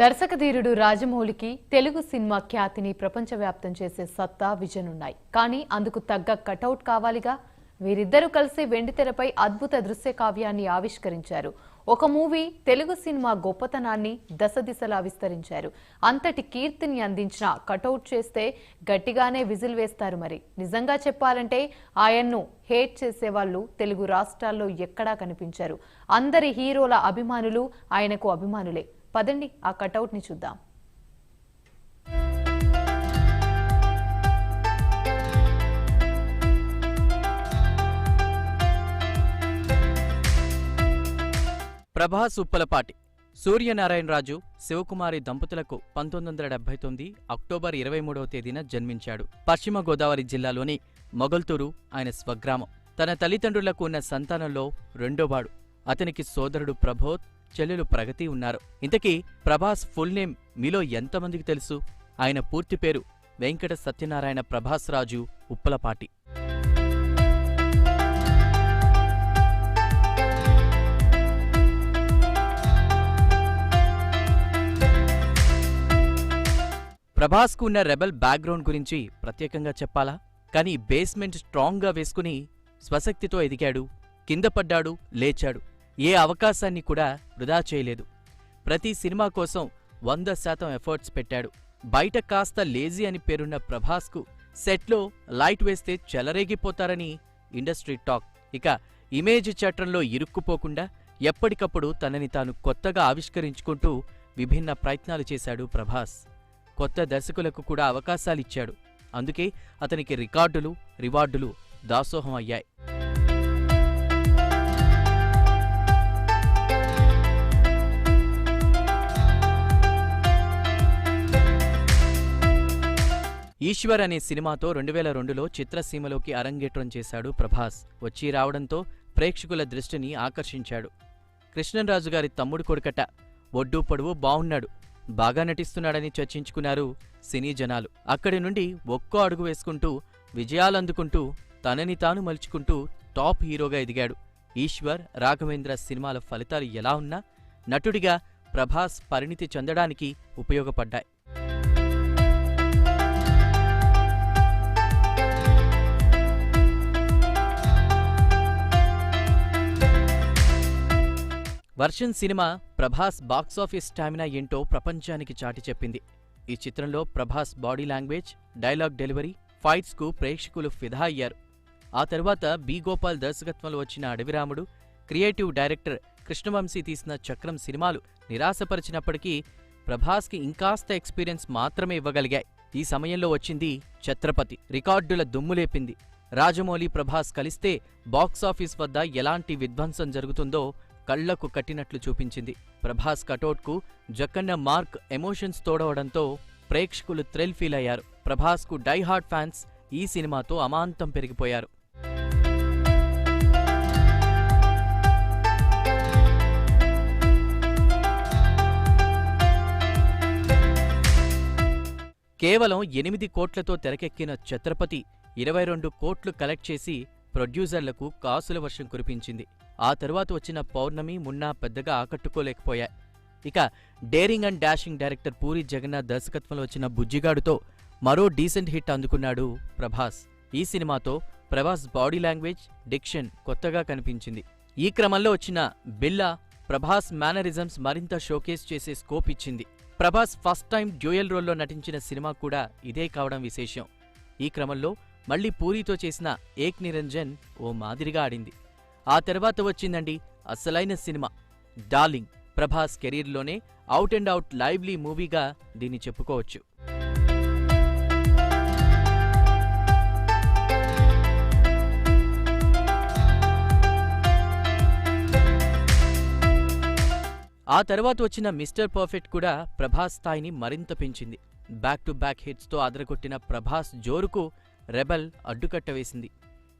దర్శకధీరుడు రాజమౌళికి Telugu cinema ఖ్యాతిని ప్రపంచవ్యాప్తం చేసే సత్తా విజన్ ఉన్నాయి కానీ అందుకు తగ్గ కటౌట్ కావాలిగా వీరిద్దరూ కలిసి వెండితెరపై అద్భుత దృశ్య కావ్యాన్ని ఆవిష్కరించారు. ఒక మూవీ తెలుగు సినిమా గొప్పతనాన్ని దశ దిశలా విస్తరించారు. అంతటి కీర్తిని అందించిన కటౌట్ చేస్తే గట్టిగానే విజిల్ వేస్తారు మరి. నిజంగా చెప్పాలంటే ఆయన్ను హేట్ చేసేవాళ్ళు తెలుగు రాష్ట్రాల్లో ఎక్కడా కనిపించారు. అందరి హీరోల అభిమానులు ఆయనకు అభిమానులే. పదండి ఆ కటౌట్ని చూద్దాం. ప్రభాస్ ఉప్పలపాటి. సూర్యనారాయణరాజు శివకుమారి దంపతులకు పంతొమ్మిది వందల డెబ్బై తొమ్మిది అక్టోబర్ ఇరవై మూడవ తేదీన జన్మించాడు. పశ్చిమ గోదావరి జిల్లాలోని మొగల్తూరు ఆయన స్వగ్రామం. తన తల్లిదండ్రులకు ఉన్న సంతానంలో రెండోవాడు. అతనికి సోదరుడు ప్రభోత్ చెల్లెలు ప్రగతి ఉన్నారు. ఇంతకీ ప్రభాస్ ఫుల్ నేమ్ మీలో ఎంతమందికి తెలుసు? ఆయన పూర్తి పేరు వెంకట సత్యనారాయణ ప్రభాస్ రాజు ఉప్పలపాటి. ప్రభాస్కు ఉన్న రెబల్ బ్యాక్గ్రౌండ్ గురించి ప్రత్యేకంగా చెప్పాలా? కానీ బేస్మెంట్ స్ట్రాంగ్గా వేసుకుని స్వశక్తితో ఎదిగాడు. కింద పడ్డాడు లేచాడు. ఏ అవకాశాన్ని కూడా వృధా చేయలేదు. ప్రతి సినిమా కోసం వంద శాతం ఎఫర్ట్స్ పెట్టాడు. బయట కాస్త లేజీ అని పేరున్న ప్రభాస్కు సెట్లో లైట్ వేస్తే చెలరేగిపోతారని ఇండస్ట్రీ టాక్. ఇక ఇమేజ్ చట్రంలో ఇరుక్కుపోకుండా ఎప్పటికప్పుడు తనని తాను కొత్తగా ఆవిష్కరించుకుంటూ విభిన్న ప్రయత్నాలు చేశాడు ప్రభాస్. కొత్త దర్శకులకు కూడా అవకాశాలిచ్చాడు. అందుకే అతనికి రికార్డులు రివార్డులు దాసోహం అయ్యాయి. ఈశ్వర్ అనే సినిమాతో రెండు వేల రెండులో చిత్రసీమలోకి అరంగేట్రం చేశాడు ప్రభాస్. వచ్చి రావడంతో ప్రేక్షకుల దృష్టిని ఆకర్షించాడు. కృష్ణంరాజు గారి తమ్ముడు కొడుకట. ఒడ్డు పొడువు బావున్నాడు. బాగా నటిస్తున్నాడని చర్చించుకున్నారు సినీ జనాలు. అక్కడి నుండి ఒక్కో అడుగు వేసుకుంటూ విజయాలందుకుంటూ తనని తాను మలుచుకుంటూ టాప్ హీరోగా ఎదిగాడు. ఈశ్వర్ రాఘవేంద్ర సినిమాల ఫలితాలు ఎలా ఉన్నా నటుడిగా ప్రభాస్ పరిణితి చెందడానికి ఉపయోగపడ్డాయి. Version cinema Prabhas box office stamina ఏంటో ప్రపంచానికి చాటి చెప్పింది. ఈ చిత్రంలో Prabhas body language dialogue delivery ఫైట్స్కు ప్రేక్షకులు ఫిదా అయ్యారు. ఆ తర్వాత బి గోపాల్ దర్శకత్వంలో వచ్చిన అడవిరాముడు క్రియేటివ్ డైరెక్టర్ కృష్ణవంశీ తీసిన చక్రం సినిమాలు నిరాశపరిచినప్పటికీ ప్రభాస్కి ఇంకాస్త ఎక్స్పీరియన్స్ మాత్రమే ఇవ్వగలిగాయి. ఈ సమయంలో వచ్చింది ఛత్రపతి. రికార్డుల దుమ్ములేపింది రాజమౌళి ప్రభాస్ కలిస్తే బాక్సాఫీస్ వద్ద ఎలాంటి విధ్వంసం జరుగుతుందో కళ్ళకు కట్టినట్లు చూపించింది. ప్రభాస్ కటౌట్కు జక్కన్న మార్క్ ఎమోషన్స్ తోడవడంతో ప్రేక్షకులు థ్రిల్ ఫీల్ అయ్యారు. ప్రభాస్కు డై హార్ట్ ఫ్యాన్స్ ఈ సినిమాతో అమాంతం పెరిగిపోయారు. కేవలం ఎనిమిది కోట్లతో తెరకెక్కిన ఛత్రపతి ఇరవై రెండు కోట్లు కలెక్ట్ చేసి ప్రొడ్యూసర్లకు కాసుల వర్షం కురిపించింది. ఆ తర్వాత వచ్చిన పౌర్ణమి మున్నా పెద్దగా ఆకట్టుకోలేకపోయాయి. ఇక daring and dashing director Puri Jagannadh దర్శకత్వంలో వచ్చిన బుజ్జిగాడుతో మరో డీసెంట్ హిట్ అందుకున్నాడు ప్రభాస్. ఈ సినిమాతో ప్రభాస్ బాడీ లాంగ్వేజ్ డిక్షన్ కొత్తగా కనిపించింది. ఈ క్రమంలో వచ్చిన బిల్లా ప్రభాస్ మేనరిజమ్స్ మరింత షోకేస్ చేసే స్కోప్ ఇచ్చింది. ప్రభాస్ ఫస్ట్ టైం డ్యూయల్ రోల్లో నటించిన సినిమా కూడా ఇదే కావడం విశేషం. ఈ క్రమంలో మళ్ళీ పూరితో చేసిన ఏక్ నిరంజన్ ఓ మాదిరిగా ఆడింది. ఆ తర్వాత వచ్చిందండి అసలైన సినిమా. డార్లింగ్ ప్రభాస్ కెరీర్లోనే అవుట్ అండ్ అవుట్ లైవ్లీ మూవీగా దీన్ని చెప్పుకోవచ్చు. ఆ తర్వాత వచ్చిన మిస్టర్ పర్ఫెక్ట్ కూడా ప్రభాస్ స్థాయిని మరింత పెంచింది. బ్యాక్ టు బ్యాక్ హిట్స్తో అదరగొట్టిన ప్రభాస్ జోరుకు రెబల్ అడ్డుకట్ట వేసింది.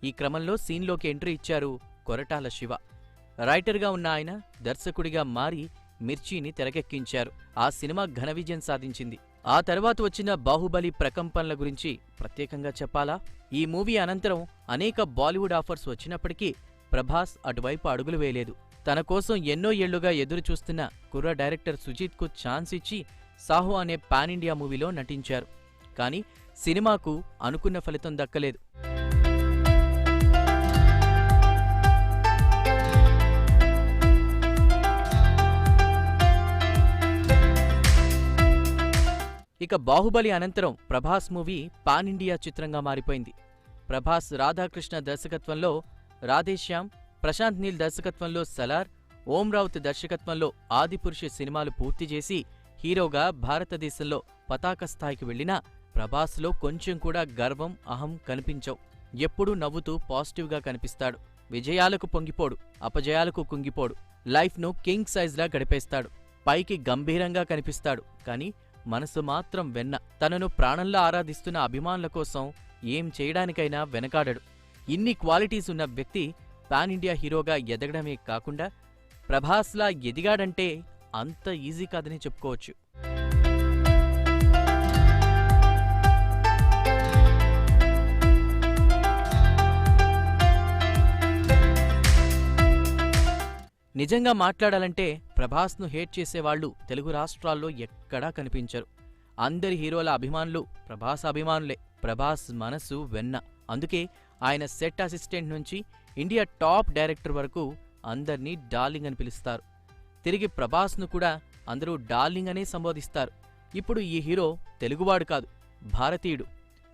ఈ క్రమంలో సీన్లోకి ఎంట్రీ ఇచ్చారు కొరటాల శివ. రైటర్గా ఉన్న ఆయన దర్శకుడిగా మారి మిర్చిని తెరకెక్కించారు. ఆ సినిమా ఘన విజయం సాధించింది. ఆ తర్వాత వచ్చిన బాహుబలి ప్రకంపనల గురించి ప్రత్యేకంగా చెప్పాలా? ఈ మూవీ అనంతరం అనేక బాలీవుడ్ ఆఫర్స్ వచ్చినప్పటికీ ప్రభాస్ అటువైపు అడుగులు వేయలేదు. తన కోసం ఎన్నో ఏళ్ళుగా ఎదురుచూస్తున్న కుర్ర డైరెక్టర్ సుజీత్కు ఛాన్స్ ఇచ్చి సాహో అనే పాన్ ఇండియా మూవీలో నటించారు. కానీ సినిమాకు అనుకున్న ఫలితం దక్కలేదు. ఇక బాహుబలి అనంతరం ప్రభాస్ మూవీ పాన్ ఇండియా చిత్రంగా మారిపోయింది. ప్రభాస్ రాధాకృష్ణ దర్శకత్వంలో రాధేశ్యామ్ ప్రశాంత్ నీల్ దర్శకత్వంలో సలార్ ఓం రావుత్ దర్శకత్వంలో ఆదిపురుష సినిమాలు పూర్తి చేసి హీరోగా భారతదేశంలో పతాక స్థాయికి వెళ్ళినా ప్రభాస్లో కొంచెం కూడా గర్వం అహం కనిపించవు. ఎప్పుడూ నవ్వుతూ పాజిటివ్గా కనిపిస్తాడు. విజయాలకు పొంగిపోడు అపజయాలకు కుంగిపోడు. లైఫ్ను కింగ్ సైజ్లా గడిపేస్తాడు. పైకి గంభీరంగా కనిపిస్తాడు. కానీ మనసు మాత్రం వెన్న. తనను ప్రాణంలా ఆరాధిస్తున్న అభిమానుల కోసం ఏం చేయడానికైనా వెనకాడడు. ఇన్ని క్వాలిటీస్ ఉన్న వ్యక్తి పాన్ ఇండియా హీరోగా ఎదగడమే కాకుండా ప్రభాస్లా ఎదిగాడంటే అంత ఈజీ కాదని చెప్పుకోవచ్చు. నిజంగా మాట్లాడాలంటే ప్రభాస్ను హేట్ చేసేవాళ్ళు తెలుగు రాష్ట్రాల్లో ఎక్కడా కనిపించరు. అందరి హీరోల అభిమానులు ప్రభాస్ అభిమానులే. ప్రభాస్ మనసు వెన్న. అందుకే ఆయన సెట్ అసిస్టెంట్ నుంచి ఇండియా టాప్ డైరెక్టర్ వరకు అందర్నీ డార్లింగ్ అని పిలుస్తారు. తిరిగి ప్రభాస్ను కూడా అందరూ డార్లింగ్ అనే సంబోధిస్తారు. ఇప్పుడు ఈ హీరో తెలుగువాడు కాదు భారతీయుడు.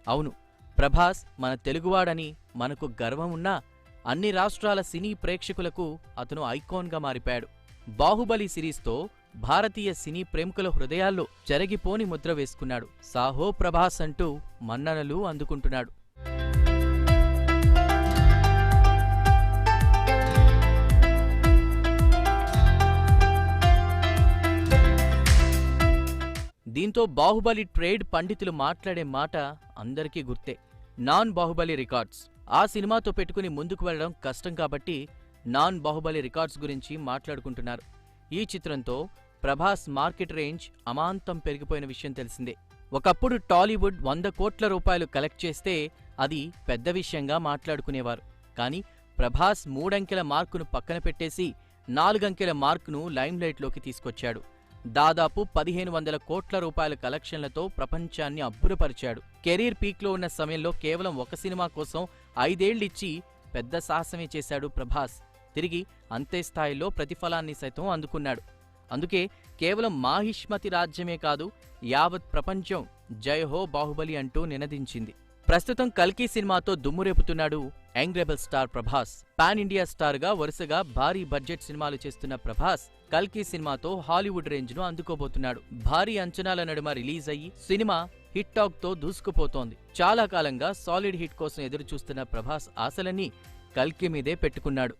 అవును ప్రభాస్ మన తెలుగువాడని మనకు గర్వం ఉన్నా అన్ని రాష్ట్రాల సినీ ప్రేక్షకులకు అతను ఐకాన్గా మారిపోయాడు. బాహుబలి సిరీస్తో భారతీయ సినీ ప్రేమికుల హృదయాల్లో చెరగిపోని ముద్ర వేసుకున్నాడు. సాహో ప్రభాస్ అంటూ మన్ననలు అందుకుంటున్నాడు. దీంతో బాహుబలి ట్రేడ్ పండితులు మాట్లాడే మాట అందరికీ గుర్తే. Non Baahubali records. ఆ సినిమాతో పెట్టుకుని ముందుకు వెళ్ళడం కష్టం కాబట్టి నాన్ బాహుబలి రికార్డ్స్ గురించి మాట్లాడుకుంటున్నారు. ఈ చిత్రంతో ప్రభాస్ మార్కెట్ రేంజ్ అమాంతం పెరిగిపోయిన విషయం తెలిసిందే. ఒకప్పుడు టాలీవుడ్ వంద కోట్ల రూపాయలు కలెక్ట్ చేస్తే అది పెద్ద విషయంగా మాట్లాడుకునేవారు. కానీ ప్రభాస్ మూడంకెల మార్కును పక్కన పెట్టేసి నాలుగంకెల మార్కును లైమ్లైట్లోకి తీసుకొచ్చాడు. దాదాపు పదిహేను వందల కోట్ల రూపాయల కలెక్షన్లతో ప్రపంచాన్ని అబ్బురపరిచాడు. కెరీర్ పీక్లో ఉన్న సమయంలో కేవలం ఒక సినిమా కోసం ఐదేళ్ళిచ్చి పెద్ద సాహసమే చేశాడు ప్రభాస్. తిరిగి అంతే స్థాయిలో ప్రతిఫలాన్ని సైతం అందుకున్నాడు. అందుకే కేవలం మాహిష్మతి రాజ్యమే కాదు యావత్ ప్రపంచం జై హో బాహుబలి అంటూ నినదించింది. ప్రస్తుతం కల్కి సినిమాతో దుమ్మురేపుతున్నాడు young rebel star Prabhas. Pan India స్టార్గా వరుసగా భారీ బడ్జెట్ సినిమాలు చేస్తున్న ప్రభాస్ కల్కి సినిమాతో హాలీవుడ్ రేంజ్ను అందుకోబోతున్నాడు. భారీ అంచనాల నడుమ రిలీజ్ అయ్యి సినిమా హిట్ టాక్తో దూసుకుపోతోంది. చాలా కాలంగా సాలిడ్ హిట్ కోసం ఎదురు చూస్తున్న ప్రభాస్ ఆశలన్నీ కల్కి మీదే పెట్టుకున్నాడు.